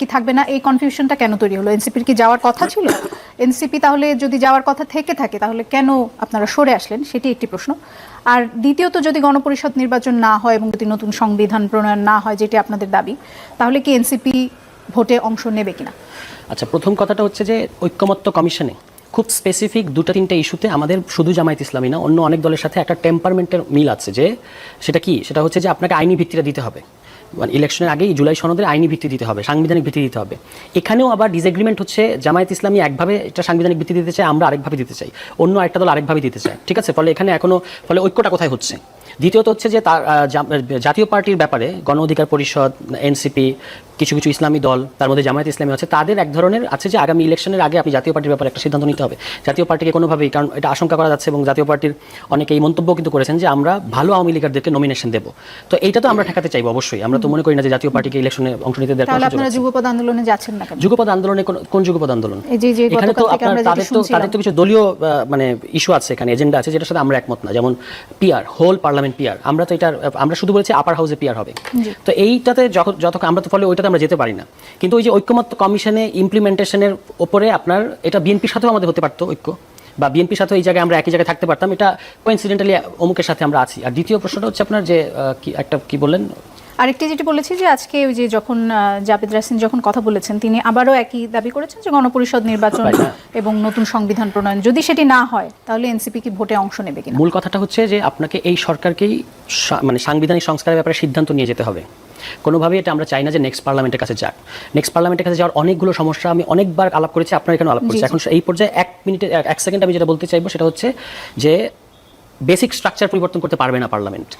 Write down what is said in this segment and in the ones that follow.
কি থাকবে না? এই কনফিউশনটা কেন তৈরি হলো? এনসিপির কি যাওয়ার কথা ছিল? এনসিপি তাহলে যদি যাওয়ার কথা থেকে থাকে, তাহলে কেন আপনারা সরে আসলেন? সেটি একটি প্রশ্ন। আর দ্বিতীয়ত, যদি গণপরিষদ নির্বাচন না হয় এবং যদি নতুন সংবিধান প্রণয়ন না হয়, যেটি আপনাদের দাবি, তাহলে কি এনসিপি ভোটে অংশ নেবে কিনা? আচ্ছা প্রথম কথাটা হচ্ছে যে ঐক্যমত্য কমিশনে খুব স্পেসিফিক দুটো তিনটে ইস্যুতে আমাদের শুধু জামায়াত ইসলামী না, অন্য অনেক দলের সাথে একটা টেম্পারমেন্টের মিল আছে যে সেটা কি? সেটা হচ্ছে যে আপনাকে আইনি ভিত্তিটা দিতে হবে। মানে ইলেকশনের আগেই জুলাই সনদের আইনি ভিত্তি দিতে হবে, সাংবিধানিক ভিত্তি দিতে হবে। এখানেও আবার ডিসএগ্রিমেন্ট হচ্ছে, জামায়াত ইসলামী একভাবে এটা সাংবিধানিক ভিত্তি দিতে চায়, আমরা আরেকভাবে দিতে চাই। অন্য আরেকটা দল আরেকভাবে দিতে চায়, ঠিক আছে? ফলে এখানে এখনও, ফলে ঐক্যটা কোথায় হচ্ছে? দ্বিতীয়ত হচ্ছে যে তার জাতীয় পার্টির ব্যাপারে গণ অধিকার পরিষদ এনসিপি কিছু কিছু ইসলামী দল, তার মধ্যে জামায়াত ইসলামী আছে, তাদের এক ধরনের আছে যে আগামী ইলেকশনের আগে আপনি জাতীয় পার্টির ব্যাপারে একটা সিদ্ধান্ত নিতে হবে। জাতীয় পার্টিকে কোনোভাবেই, কারণ এটা আশঙ্কা করা যাচ্ছে এবং জাতীয় পার্টির অনেকে এই মন্তব্য কিন্তু করেছেন যে আমরা ভালো আওয়ামী লীগারদেরকে নমিনেশন দেবো। তো এইটা তো আমরা ঠেকাতে চাইব অবশ্যই, আমরা তো মনে করি না যে জাতীয় পার্টিকে ইলেকশনে অংশ নিতে দেওয়ার তাহলে আপনারা। যুগপদ আন্দোলনে যাচ্ছেন না কেন? যুগপদ আন্দোলনে কোন- যুগপদ আন্দোলন? এখানে তো আপনার তাদের তো তাদের তো কিছু দলীয় মানে ইস্যু আছে এখানে এজেন্ডা আছে যেটার সাথে আমরা একমত না। যেমন পিআর হোল পার্লামেন্ট পিআর আমরা তো এটা আমরা শুধু বলেছি আপার হাউসে পিআর হবে। তো এইটাতে যত আমরা তো ফলে ওইটাতে আমরা যেতে পারি না। কিন্তু ওই যে ঐক্যমত্য কমিশনে ইমপ্লিমেন্টেশনের ওপরে আপনার এটা বিএনপির সাথেও আমাদের হতে পারতো ঐক্য। বা বিএনপির সাথে এই জায়গায় আমরা একই জায়গায় থাকতে পারতাম এটা কোইন্সিডেন্টালি অমুকের সাথে আমরা আছি। আর দ্বিতীয় প্রশ্নটা হচ্ছে আপনার যে একটা কি বললেন? আরেকটি যেটি বলেছি যে আজকে ওই যে যখন জাবেদ রাসিন যখন কথা বলেছেন তিনি আবারও একই দাবি করেছেন যে গণপরিষদ নির্বাচন হ্যাঁ। এবং নতুন সংবিধান প্রণয়ন। যদি সেটি না হয় তাহলে এনসিপি কি ভোটে অংশ নেবে কিনা? মূল কথাটা হচ্ছে যে আপনাকে এই সরকারকেই মানে সাংবিধানিক সংস্কারের ব্যাপারে সিদ্ধান্ত নিয়ে যেতে হবে। কোনোভাবেই এটা আমরা চাই না যে নেক্সট পার্লামেন্টের কাছে যাক। নেক্সট পার্লামেন্টের কাছে যাওয়ার অনেকগুলো সমস্যা আমি অনেকবার আলাপ করেছি আপনার এখানে আলাপ করেছি। এখন এই পর্যায়ে এক মিনিটে এক সেকেন্ড আমি যেটা বলতে চাইব সেটা হচ্ছে যে বেসিক স্ট্রাকচার পরিবর্তন করতে পারবে না পার্লামেন্ট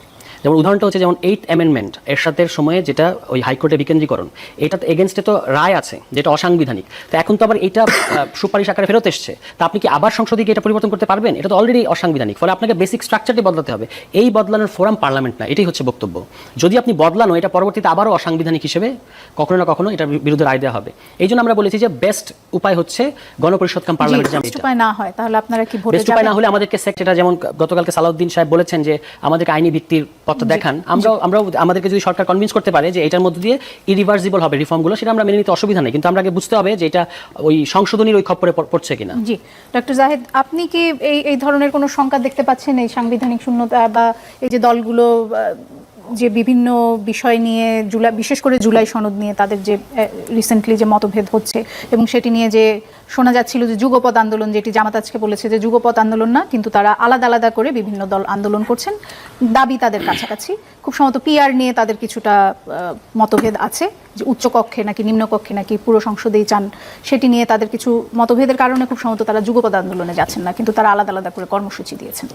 যেমন উদাহরণটা হচ্ছে যেমন এইট অ্যামেন্ডমেন্ট এরশাদের সময়ে যেটা ওই হাইকোর্টে বিকেন্দ্রীকরণ এটা এগেনস্টে তো রায় আছে, যেটা অসাংবিধানিক। তো এখন তো আবার এটা সুপারিশ আকারে ফেরত এসছে। তা আপনি কি আবার সংসদে গিয়ে এটা পরিবর্তন করতে পারবেন? এটা তো অলরেডি অসাংবিধানিক। ফলে আপনাকে বেসিক স্ট্রাকচারটি বদলাতে হবে। এই বদলানোর ফোরাম পার্লামেন্ট না এটাই হচ্ছে বক্তব্য। যদি আপনি বদলানো, এটা পরবর্তীতে আবারও অসাংবিধানিক হিসেবে কখনো না কখনো এটার বিরুদ্ধে রায় দেওয়া হবে। এই জন্য আমরা বলেছি যে বেস্ট উপায় হচ্ছে গণপরিষদ কাম পার্লামেন্ট উপায় না হয় তাহলে আপনারা কি ভোটে উপায় না হলে আমাদেরকে এটা যেমন গতকালকে সালাউদ্দিন সাহেব বলেছেন যে আমাদেরকে আইনি ভিত্তির পথ দেখান। আমরা আমরাও আমাদেরকে যদি সরকার কনভিন্স করতে পারে যে এটার মধ্যে দিয়ে ইরিভার্সিবল হবে রিফর্মগুলো সেটা আমরা মেনে নিতে অসুবিধা নেই। কিন্তু আমরা আগে বুঝতে হবে যে এটা ওই সংশোধনীর ওই খপ্পরে পড়- পড়ছে কিনা। জি। ডক্টর জাহেদ আপনি কি এই এই ধরনের কোনো সংখ্যা দেখতে পাচ্ছেন এই সাংবিধানিক শূন্যতা বা এই যে দলগুলো যে বিভিন্ন বিষয় নিয়ে জুলাই, বিশেষ করে জুলাই সনদ নিয়ে তাদের যে রিসেন্টলি যে মতভেদ হচ্ছে এবং সেটি নিয়ে যে শোনা যাচ্ছিল যে যুগপথ আন্দোলন, যেটি জামাত আজকে বলেছে যে যুগপথ আন্দোলন না, কিন্তু তারা আলাদা আলাদা করে বিভিন্ন দল আন্দোলন করছেন। দাবি তাদের কাছাকাছি। খুব সম্ভবত পিআর নিয়ে তাদের কিছুটা মতভেদ আছে, যে উচ্চকক্ষে নাকি নিম্নকক্ষে নাকি পুরো সংসদেই চান, সেটি নিয়ে তাদের কিছু মতভেদের কারণে খুব সম্ভবত তারা যুগপথ আন্দোলনে যাচ্ছেন না, কিন্তু তারা আলাদা আলাদা করে কর্মসূচি দিয়েছেন।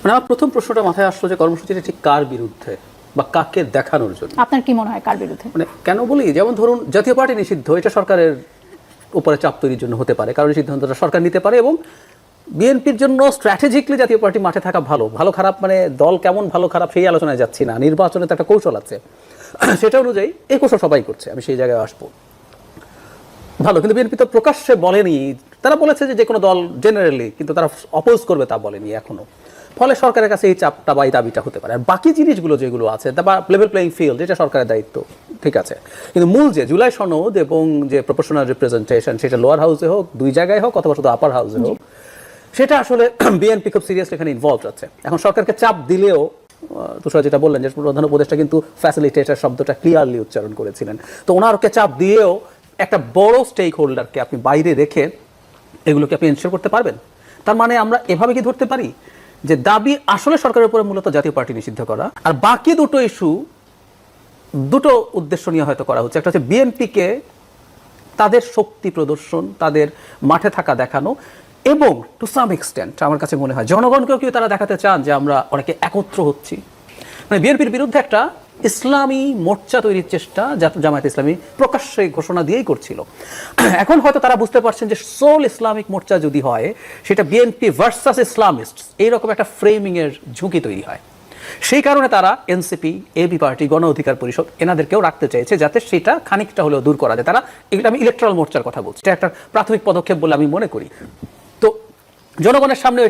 মানে আমার প্রথম প্রশ্নটা মাথায় আসলো যে কর্মসূচিটা ঠিক কার বিরুদ্ধে বা কাকে দেখানোর জন্য? আপনার কি মনে হয় কার বিরুদ্ধে? মানে কেন বলি? যেমন ধরুন জাতীয় পার্টি নিষিদ্ধ এটা সরকারের উপরে চাপ তৈরির জন্য হতে পারে। কারণ এই সিদ্ধান্তটা সরকার নিতে পারে এবং বিএনপির জন্য স্ট্র্যাটেজিকলি জাতীয় পার্টি মাঠে থাকা ভালো। ভালো খারাপ মানে দল কেমন ভালো খারাপ সেই আলোচনায় যাচ্ছি না। নির্বাচনে তো একটা কৌশল আছে। সেটা অনুযায়ী এই কৌশল সবাই করছে। আমি সেই জায়গায় আসব। ভালো কিন্তু বিএনপি তো প্রকাশ্যে বলেনি। তারা বলেছে যে যে কোনো দল জেনারেলি কিন্তু তারা অপোজ করবে তা বলেনি এখনও। ফলে সরকারের কাছে এই চাপটা বা এই দাবিটা হতে পারে। আর বাকি জিনিসগুলো যেগুলো আছে বা লেভেল প্লেইং ফিল্ড এটা সরকারের দায়িত্ব, ঠিক আছে। কিন্তু মূল যে জুলাই সনদ এবং যে প্রফেশনাল রিপ্রেজেন্টেশন সেটা লোয়ার হাউসে হোক, দুই জায়গায় হোক, অথবা শুধু আপার হাউসে হোক, সেটা আসলে বিএনপি খুব সিরিয়াসলি এখানে ইনভলভ আছে এখন সরকারকে চাপ দিলেও তুষার যেটা বললেন যে প্রধান উপদেষ্টা কিন্তু ফ্যাসিলিটেটার শব্দটা ক্লিয়ারলি উচ্চারণ করেছিলেন। তো ওনারকে চাপ দিয়েও একটা বড় স্টেক হোল্ডারকে আপনি বাইরে রেখে এগুলোকে আপনি এনশিওর করতে পারবেন? তার মানে আমরা এভাবে কি ধরতে পারি? যে দাবি আসলে সরকারের উপরে মূলত জাতীয় পার্টি নিষিদ্ধ করা, আর বাকি দুটো ইস্যু, দুটো উদ্দেশ্য নিয়ে হয়তো করা হচ্ছে। একটা হচ্ছে বিএনপিকে তাদের শক্তি প্রদর্শন, তাদের মাঠে থাকা দেখানো এবং টু সাম এক্সটেন্ট আমার কাছে মনে হয়, জনগণকেও কেউ তারা দেখাতে চান যে আমরা অনেকে একত্র হচ্ছি? মানে বিএনপির বিরুদ্ধে একটা ইসলামী মোর্চা তৈরির চেষ্টা জামায়াত ইসলামী প্রকাশ্যে ঘোষণা দিয়েই করছিল। এখন হয়তো তারা বুঝতে পারছেন যে সোল ইসলামিক মোর্চা যদি হয়, সেটা বিএনপি ভার্সাস ইসলামিস্ট এইরকম একটা ফ্রেমিংয়ের ঝুঁকি তৈরি হয়। সেই কারণে তারা এনসিপি এবি পার্টি, গণ অধিকার পরিষদ এনাদেরকেও রাখতে চাইছে যাতে সেটা খানিকটা হলেও দূর করা যায়। তারা এগুলো আমি ইলেকট্রাল মোর্চার কথা বলছি। এটা একটা প্রাথমিক পদক্ষেপ বলে আমি মনে করি। তো জনগণের সামনে